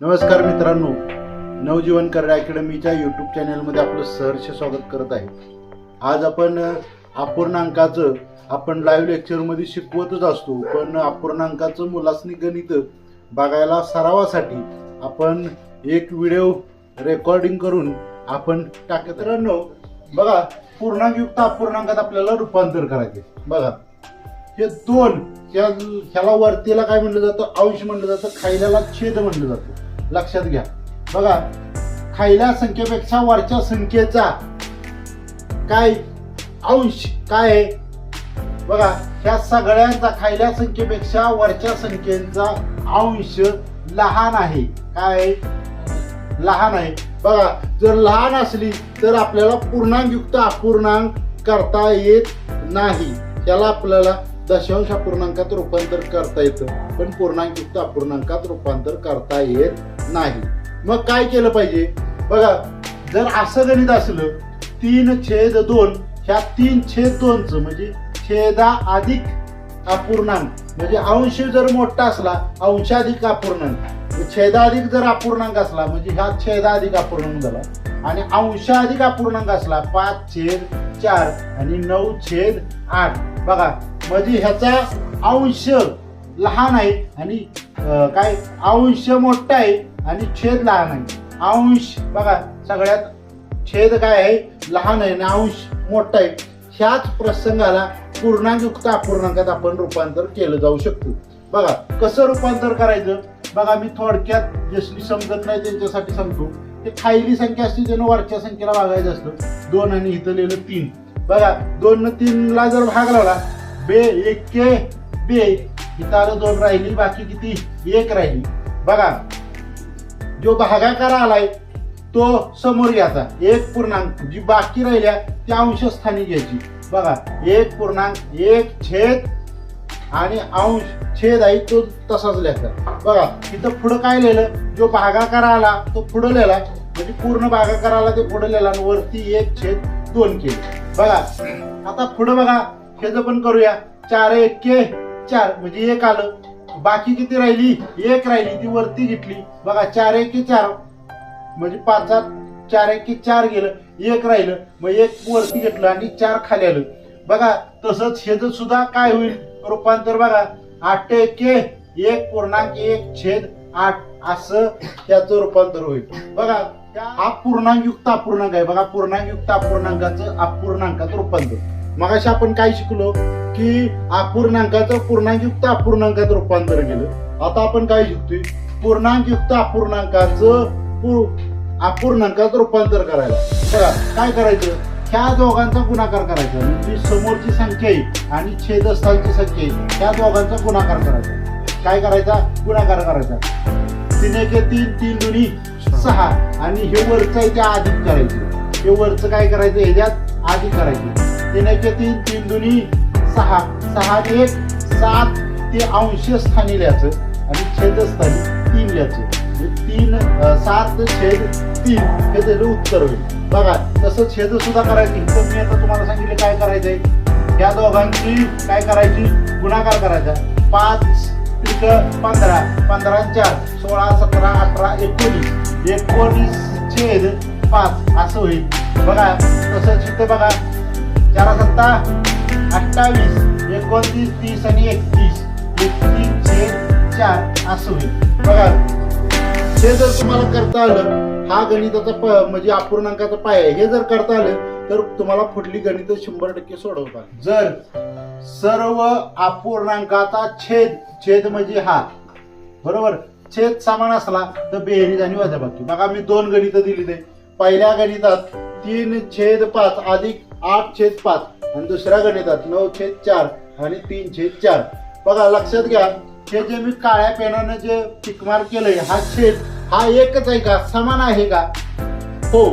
नमस्कार मित्रांनो नवजीवन कर्डा अकॅडमीच्या यूट्यूब चॅनलमध्ये आपलं सहर्ष स्वागत करत आहे. आज आपण अपूर्णांकाचं आपण लाईव्ह लेक्चरमध्ये शिकवतच असतो पण अपूर्णांकाचं मुलासनी गणित बघायला सरावासाठी आपण एक व्हिडिओ रेकॉर्डिंग करून आपण टाकत मित्रांनो बघा पूर्णांकयुक्त अपूर्णांकात आपल्याला रूपांतर करायचे बघा हे दोन त्या ह्याला वरतीला काय म्हटलं जातं? अंश म्हटलं जातं खायल्याला छेद म्हटलं जातं. लक्षात घ्या. बघा खायल्या संख्येपेक्षा वरच्या संख्येचा काय अंश काय आहे? बघा ह्या सगळ्यांचा खायल्या संख्येपेक्षा वरच्या संख्येचा अंश लहान आहे. काय लहान आहे. बघा जर लहान असली तर आपल्याला पूर्णांकयुक्त अपूर्णांक करता येत नाही. त्याला आपल्याला दशांश अपूर्णांकात रूपांतर करता येतं पण पूर्णांकयुक्त अपूर्णांकात रूपांतर करता येत नाही. मग काय केलं पाहिजे? बघा जर असं गणित असलं तीन छेद दोन ह्या तीन छेद दोनचं म्हणजे छेदा अधिक अपूर्णांक म्हणजे अंश जर मोठा असला अंशाधिक अपूर्णांक छेदाधिक जर अपूर्णांक असला म्हणजे ह्या छेदाधिक अपूर्णांक झाला. आणि अंशाधिक अपूर्णांक असला पाच छेद चार आणि नऊ छेद आठ. बघा म्हणजे ह्याचा अंश लहान आहे आणि काय अंश मोठा आहे आणि छेद लहान आहे. अंश बघा सगळ्यात छेद काय आहे? लहान आहे आणि अंश मोठा आहे. ह्याच प्रसंगाला पूर्णांकयुक्त अपूर्णांकात आपण रूपांतर केलं जाऊ शकतो. बघा कसं रूपांतर करायचं? बघा मी थोडक्यात जशी समजत नाही त्यांच्यासाठी सांगतो. ते खायली संख्या असते त्यानं वरच्या संख्येला भागायचं असतं. दोन आणि इथं लिहिलं तीन. बघा दोन न तीनला जर भाग लावला बे एक के बे. इथं आलं दोन राहिली बाकी किती? एक राहिली. बघा जो भागाकार आलाय तो समोर घ्यायचा एक पूर्णांक. जी बाकी राहिल्या त्या अंशस्थानी घ्यायची. बघा एक पूर्णांक एक छेद आणि अंश छेद आहे तो तसाच लिहायचा बघा इथं पुढं काय लिहिलं? जो भागाकार आला तो पुढं लिहिला. म्हणजे पूर्ण भागाकार आला ते पुढं लिहिला आणि वरती एक छेद दोन केले. बघा आता पुढं बघा. छेद पण करूया. चार एक्के चार. म्हणजे एक आलं. बाकी किती राहिली? एक राहिली. ती वरती घेतली. बघा चार एके चार. म्हणजे पाचात चार एके चार गेलं. एक राहिलं. मग एक वरती घेतलं आणि चार खाली आलं. बघा तसंच छेद सुद्धा काय होईल? रूपांतर बघा. आठ एके एक पूर्णांक एक छेद आठ. असं त्याचं रूपांतर होईल. बघा त्या- हा पूर्णांकयुक्त अपूर्णांक आहे. बघा पूर्णांकयुक्त अपूर्णांकाचं अपूर्णांकाचं रूपांतर. मगाशी आपण काय शिकलो की अपूर्णांकाचं पूर्णांकयुक्त अपूर्णांकात रूपांतर केलं. आता आपण काय शिकतोय? पूर्णांकयुक्त अपूर्णांकाचं अपूर्णांकात रूपांतर करायला. बघा काय करायचं? ह्या दोघांचा गुणाकार करायचा. म्हणजे समोरची संख्या आहे आणि छेदस्थानची संख्या आहे. त्या दोघांचा गुणाकार करायचा. काय करायचा? गुणाकार करायचा. तीन एक तीन तीन दोन्ही सहा. आणि हे वरचं आहे ते अधिक करायचं. हे वरचं काय करायचं? ह्याच्यात अधिक करायचं. देण्याचे तीन तीन दोन्ही सहा सहा एक सात ते अंश स्थानी लिहायचं आणि छेदस्थानी तीन लिहायचं. म्हणजे तीन सात छेद तीन हे त्याचं उत्तर होईल. बघा तसं छेद सुद्धा करायची. तर मी आता तुम्हाला सांगितलं काय करायचंय या दोघांची काय करायची? गुणाकार करायचा. पाच त्रिक पंधरा. पंधरा चार. सोळा सतरा अठरा एकोणीस. एकोणीस छेद पाच. असं होईल. बघा तसंच इथं बघा. चार सत्ता अठ्ठावीस एकोणतीस तीस आणि एकतीस. एकतीस छेद चार असं होईल. बघा हे जर तुम्हाला करता आलं हा गणिताचा प म्हणजे अपूर्णांकाचा पाय आहे. हे जर करता आलं तर तुम्हाला पुढली गणित शंभर टक्के सोडवतात जर सर्व अपूर्णांकाचा छेद छेद म्हणजे हा. बरोबर? छेद समान असला तर बेरीज आणि वजाबाकी. बघा मी दोन गणित दिली ते. पहिल्या गणितात तीन छेद पाच अधिक आठ छेद पाच आणि दुसऱ्या गणितात नऊ छेद चार आणि तीन छेद चार. बघा लक्षात घ्या हे जे मी काळ्या पेनानं जे टिकमार्क केलंय हा छेद हा एकच आहे का? समान आहे का? हो.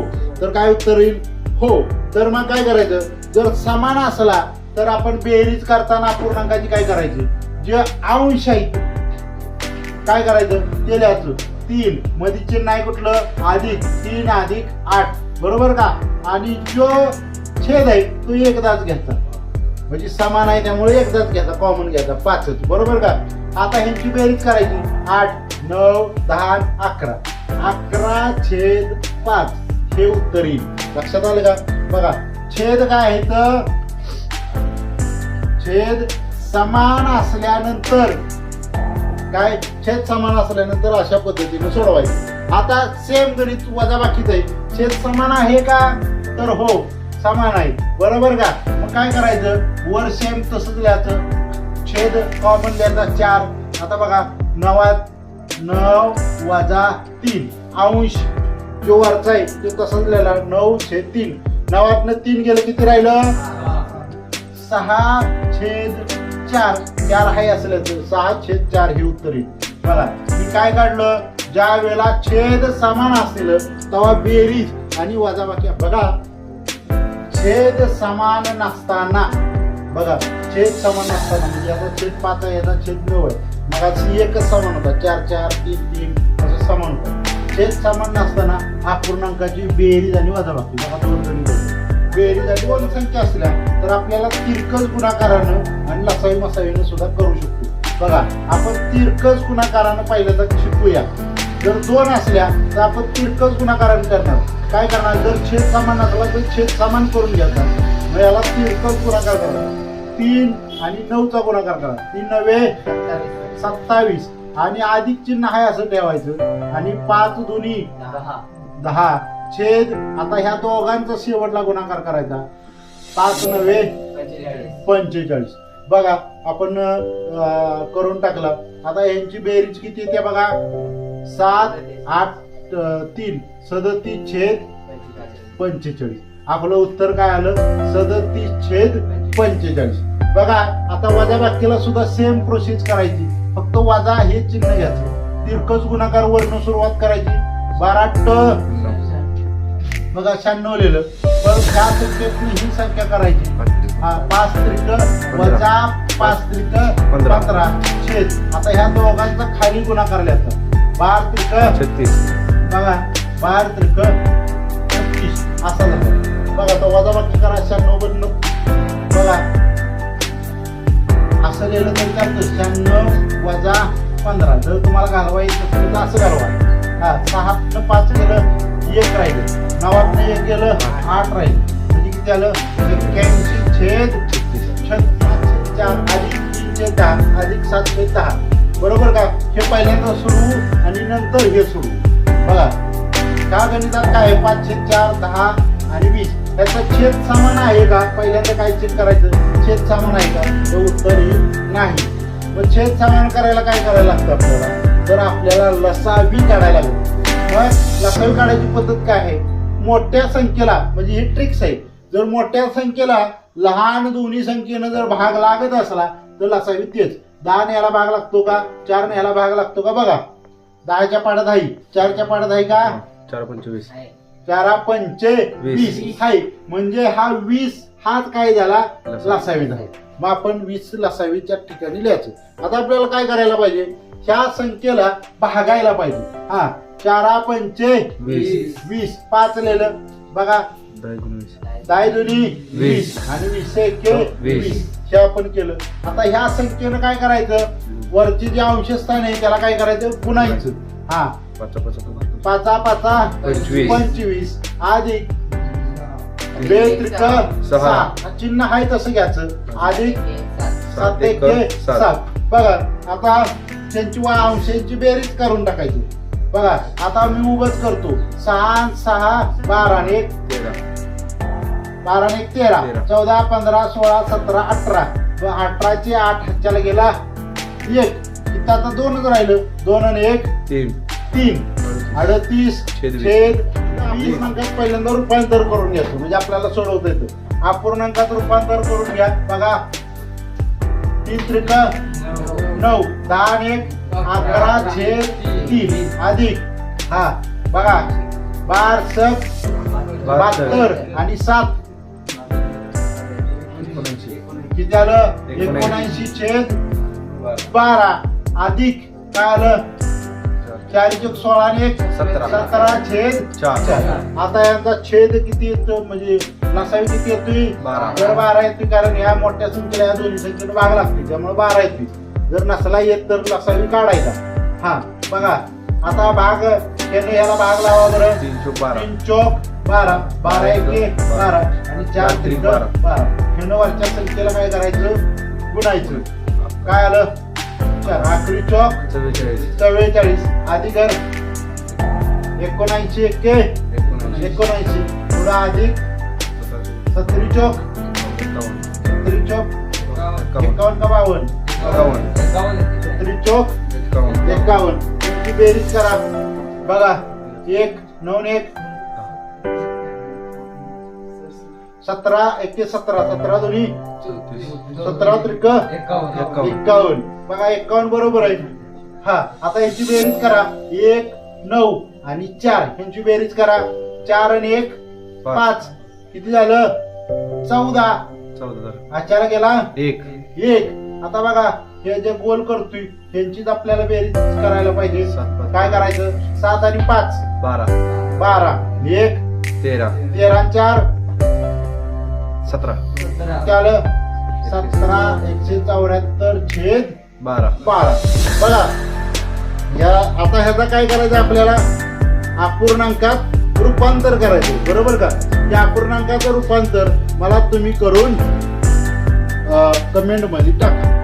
तर काय उत्तर येईल? हो. तर मग काय करायचं? जर समान असला तर आपण बेरीज करताना अपूर्णांकाची काय करायची? जे अंश आहे काय करायचं? ते लिहायचं तीन. मध्ये चिन्ह आहे कुठलं? अधिक तीन अधिक आठ. बरोबर का? आणि जो छेद आहे तू एकदाच घ्यायचा. म्हणजे समान आहे त्यामुळे एकदाच घ्यायचा कॉमन घ्यायचा पाचच. बरोबर का? आता ह्यांची बेरीज करायची. आठ नऊ दहा अकरा. अकरा छेद पाच हे उत्तर येईल. लक्षात आलं का? बघा छेद काय आहे तर? छेद समान असल्यानंतर काय? छेद समान असल्यानंतर अशा पद्धतीने सोडवायचं. आता सेम गणित वजा बाकीच आहे. छेद समान आहे का? तर हो. समान आहे. बरोबर का? मग काय करायचं? वर सेम तसंच लिहायचं. छेद कॉमन लिहायचा चार. आता बघा नवात नऊ वजा तीन. अंश जो वरचा आहे तो तसंच लिहिला नऊ छेद तीन. नवातनं तीन गेलं किती राहिलं? सहा छेद चार. चार आहे असल्याचं सहा छेद चार हे उत्तर येईल. बघा मी काय काढलं? ज्या वेळेला छेद समान असतील तेव्हा बेरीज आणि वजाबाकी. बघा छेद समान नसताना. बघा छेद समान नसताना म्हणजे याचा छेद पाच आहे याचा छेद नऊ आहे मग अशी एकच समान होता. चार चार तीन तीन असं समान होतं. छेद समान नसताना हा पूर्णांकाची बेरीज आणि वजाबाकी बघा दोन गणित बेरीज आणि वनसंख्या असल्या तर आपल्याला तिरकस गुणाकारानं आणि लसाई मसावीनं सुद्धा करू शकतो. बघा आपण तिरकस गुणाकारानं पहिल्यांदा शिकूया. जर दोन असल्या तर आपण तिरकस गुणाकारानं करणार. काय करणार? जर छेद समान असला तर छेद समान करून घ्यायचा मग याला तिरकस गुणाकार करा तीन आणि नऊचा गुणाकार करा. तीन नव्हे सत्तावीस. आणि अधिक चिन्ह आहे असं ठेवायचं. आणि पाच दोन्ही दहा. छेद आता ह्या दोघांचा शेवटला गुणाकार करायचा. पाच नव्हे पंचेचाळीस. बघा आपण करून टाकला. आता यांची बेरीज किती येते बघा. सात आठ तीन. सदतीस छेद पंचेचाळीस. आपलं उत्तर काय आलं? सदतीस छेद पंचेचाळीस. बघा आता वजा बाकीला सुद्धा सेम प्रोसेस करायची. फक्त वजा हे चिन्ह घ्यायचं. तिरकस गुणाकार वर्ण सुरुवात करायची. बारा ट. बघा शहाण्णव लिहिलं. परत ह्या संख्येतून ही संख्या करायची. हा पाच त्रिक वजा पाच त्रिक. पंधरा छेद. आता ह्या दोघांचा खाली गुणाकार लिहायचा. बार त्रिक छत्तीस. बघा बार त्रिक छत्तीस. असा झाला बघा तो वजा बाकी करा शहाण्णव बन बघा. असं लिहिलं तरी चालतं शहाण्णव वजा पंधरा. जर तुम्हाला घालवायचं असेल तर असं घालवा. हा सहा पाच केलं एक राहिलं. नवातनं एक गेलं आठ राहिलं. म्हणजे किती आलं? एक्क्याऐंशी छेद छत्तीस. चार अधिक तीन छेद दहा. अधिक सात छेद दहा. बरोबर का? हे पहिल्यांदा सुरू आणि नंतर हे सुरू. बघा का गणितात काय आहे? पाचशे चार दहा आणि वीस. त्याचा छेद समान आहे का? पहिल्यांदा काय चेक करायचं? छेद सामान आहे का? हे उत्तर ही नाही. मग छेद सामान करायला काय करायला लागतं आपल्याला? तर आपल्याला लसावी काढायला लागेल. मग लसावी काढायची पद्धत काय आहे? मोठ्या संख्येला म्हणजे ही ट्रिक्स आहे. जर मोठ्या संख्येला लहान दोन्ही संख्येनं जर भाग लागत असला तर लसावी तेच. दहा न्यायला भाग लागतो का? चार न्यायला भाग लागतो का? बघा. दहाच्या पाड्यात आहे चारच्या पाड्यात आहे का चार पंचवीस चारा पंचे वीस. आहे म्हणजे हा वीस हाच काय झाला? लसावी. लसावीत आहे मग आपण वीस लसावीच्या ठिकाणी लिहायचं. आता आपल्याला काय करायला पाहिजे? ह्या संख्येला भागायला पाहिजे. हा. चारा पंचे वीस. वीस. पाच लिहिलं. बघा. दहा दोन्ही वीस. आणि वीस एके वीस. वीस. हे आपण केलं. आता ह्या संख्येनं काय करायचं? वरची जे अंशस्थान आहे त्याला काय करायचं? गुणायचं हा. पाच पाच पाच. पाचा पाचा पंचवीस. अधिक सहा. सहा. चिन्ह आहे तसं घ्यायचं. अधिक सात एक सात. बघा आता त्यांची वा अंशांची बेरीज करून टाकायची. बघा आता मी उभंच करतो. सहा सहा बारा आणि एक. तेरा. बारा आणि तेरा तेरा. चौदा पंधरा सोळा सतरा अठरा. व अठराचे आठ ह्याच्याला गेला एक. इथं आता दोनच राहिलं. दोन आणि एक. तीन. तीन. अडतीस. छेद वीस. छेद. वीस अंकात पहिल्यांदा रूपांतर करून घ्यायचं म्हणजे आपल्याला सोडवता येतं. अपूर्णांकात रूपांतर करून घ्या. बघा. तीन त्रिक नऊ. दहा आणि एक. अकरा छेद तीन. अधिक. हा. बघा. बार सक बहात्तर. आणि सात. किती आलं एकोणऐंशी. छेद बारा अधिक काय आलं चार चौक सोळा आणि एक सतरा. छेद चार. आता यांचा छेद किती येतो म्हणजे नसावी किती येतोय बारा. तर बारा येतोय कारण या मोठ्या संख्येला या दोन्ही संख्येला भाग लागते त्यामुळे बारा येते जर नसला येत तर नसावी काढायचा हा बघा आता भाग त्याने याला भाग लावा बरं. तीन चौक बारा. तीन चौक बारा. बारा एके बारा. आणि चार त्रिक बारा. बारा. वरच्या संख्येला काय करायचं? गुणायचं काय आलं? चार. आखरी चौक चव्वेचाळीस. चव्वेचाळीस. अधिक एकोणऐंशी एक्के. एकोणऐंशी. पुढं अधिक सत्तरी चौक सत्तरी चौक एकावन्न. एकावन्न का बावन्न? एकावन्न. सत्तरी चौक एकावन्न. ती बेरीज करा. बघा एक नऊ एक. सतरा एके सतरा. सतरा दोन्ही. सतरा त्रिक एकावन्न. बघा एकावन्न बरोबर आहे. हा आता याची बेरीज करा. एक नऊ आणि चार. यांची बेरीज करा. चार आणि एक पाच. किती झालं? चौदा. चौदा आचारा गेला? एक. एक. आता बघा हे जे गोल करतोय त्यांचीच आपल्याला बेरीज करायला पाहिजे. काय करायचं? सात आणि पाच. बारा. बारा. एक. तेरा. तेरा आणि चार. सतरा. त्याला सतरा एकशे चौऱ्याहत्तर छेद बारा. बारा. बघा या आता ह्याचा काय करायचं आपल्याला? अपूर्णांकात रूपांतर करायचं. बरोबर का? त्या अपूर्णांकाचं रूपांतर मला तुम्ही करून कमेंटमध्ये टाका.